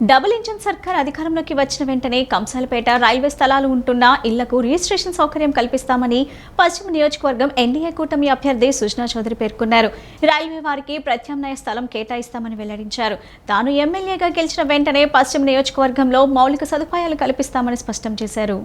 Double engine సర్కార్ అధికారంలోకి వచ్చిన వెంటనే కంసాలపేట రైల్వే స్థలాలు ఉంటున్న ఇళ్ళకు రిజిస్ట్రేషన్ సౌకర్యం కల్పిస్తామని పశ్చిమ నియోజకవర్గం ఎన్డీఏ కూటమి అభ్యర్థి సుజనా చౌదరి పేర్కొన్నారు. రైల్వే వారికి ప్రత్యామ్నాయ స్థలం కేటాయిస్తామని వెల్లడించారు. తాను ఎమ్మెల్యేగా గెలిచిన వెంటనే పశ్చిమ నియోజకవర్గంలో మౌలిక సదుపాయాలు కల్పిస్తామని స్పష్టం చేశారు.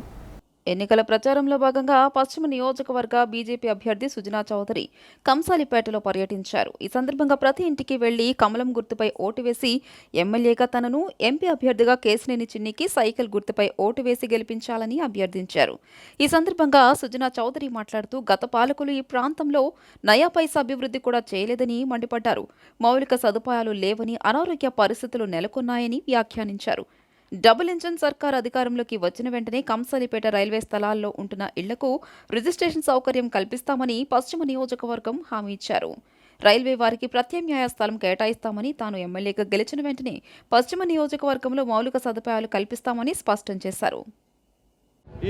ఎన్నికల ప్రచారంలో భాగంగా పశ్చిమ నియోజకవర్గ బీజేపీ అభ్యర్థి సుజనా చౌదరి కంసాలిపేటలో పర్యటించారు. ఈ సందర్భంగా ప్రతి ఇంటికి వెళ్ళి కమలం గుర్తుపై ఓటు వేసి ఎమ్మెల్యేగా తనను ఎంపీ అభ్యర్థిగా కేసినేని చిన్నికి సైకిల్ గుర్తుపై ఓటు వేసి గెలిపించాలని అభ్యర్థించారు. ఈ సందర్భంగా సుజనా చౌదరి మాట్లాడుతూ గత పాలకులు ఈ ప్రాంతంలో నయాపైసా అభివృద్ధి కూడా చేయలేదని మండిపడ్డారు. మౌలిక సదుపాయాలు లేవని అనారోగ్య పరిస్థితులు నెలకొన్నాయని వ్యాఖ్యానించారు. డబుల్ ఇంజన్ సర్కార్ అధికారంలోకి వచ్చిన వెంటనే కంసాలిపేట రైల్వే స్థలాల్లో ఉంటున్న ఇళ్ళకు రిజిస్ట్రేషన్ సౌకర్యం కల్పిస్తామని పశ్చిమ నియోజకవర్గం హామీ ఇచ్చారు. రైల్వే వారికి ప్రత్యామ్నాయ స్థలం కేటాయిస్తామని తాను ఎమ్మెల్యేగా గెలిచిన వెంటనే పశ్చిమ నియోజకవర్గంలో మౌలిక సదుపాయాలు కల్పిస్తామని స్పష్టం చేశారు.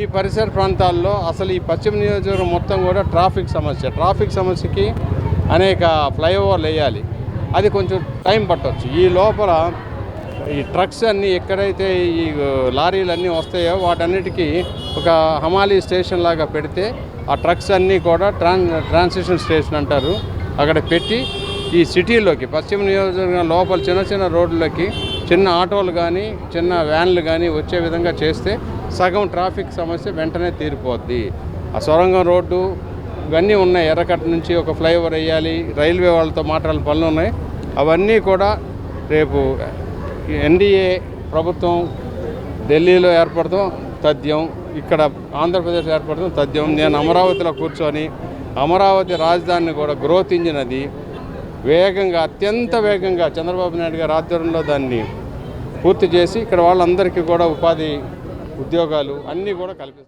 ఈ పరిసర ప్రాంతాల్లో అసలు ఈ పశ్చిమ నియోజకవర్గం మొత్తం కూడా ట్రాఫిక్ సమస్య. ట్రాఫిక్ సమస్యకి అనేక ఫ్లైఓవర్లు వేయాలి. అది కొంచెం టైం పట్టవచ్చు ఈ లోపల ఈ ట్రక్స్ అన్నీ ఎక్కడైతే ఈ లారీలు అన్నీ వస్తాయో వాటన్నిటికీ ఒక హమాలీ స్టేషన్ లాగా పెడితే ఆ ట్రక్స్ అన్నీ కూడా ట్రాన్ ట్రాన్సిషన్ స్టేషన్ అంటారు. అక్కడ పెట్టి ఈ సిటీలోకి పశ్చిమ నియోజకవర్గం లోపల చిన్న చిన్న రోడ్లకి చిన్న ఆటోలు కానీ చిన్న వ్యాన్లు కానీ వచ్చే విధంగా చేస్తే సగం ట్రాఫిక్ సమస్య వెంటనే తీరిపోద్ది. ఆ సొరంగం రోడ్డు ఇవన్నీ ఉన్నాయి. ఎర్రకట్ట నుంచి ఒక ఫ్లైఓవర్ వేయాలి రైల్వే వాళ్ళతో మాట్లాడాలి పనులు ఉన్నాయి. అవన్నీ కూడా రేపు ఎన్డీఏ ప్రభుత్వం ఢిల్లీలో ఏర్పడతాం తథ్యం ఇక్కడ ఆంధ్రప్రదేశ్ ఏర్పడతాం తథ్యం. నేను అమరావతిలో కూర్చొని అమరావతి రాజధానిని కూడా గ్రోత్ ఇంజిన్ అది. వేగంగా అత్యంత వేగంగా చంద్రబాబు నాయుడు గారి ఆధ్వర్యంలో దాన్ని పూర్తి చేసి ఇక్కడ వాళ్ళందరికీ కూడా ఉపాధి ఉద్యోగాలు అన్నీ కూడా కల్పిస్తాం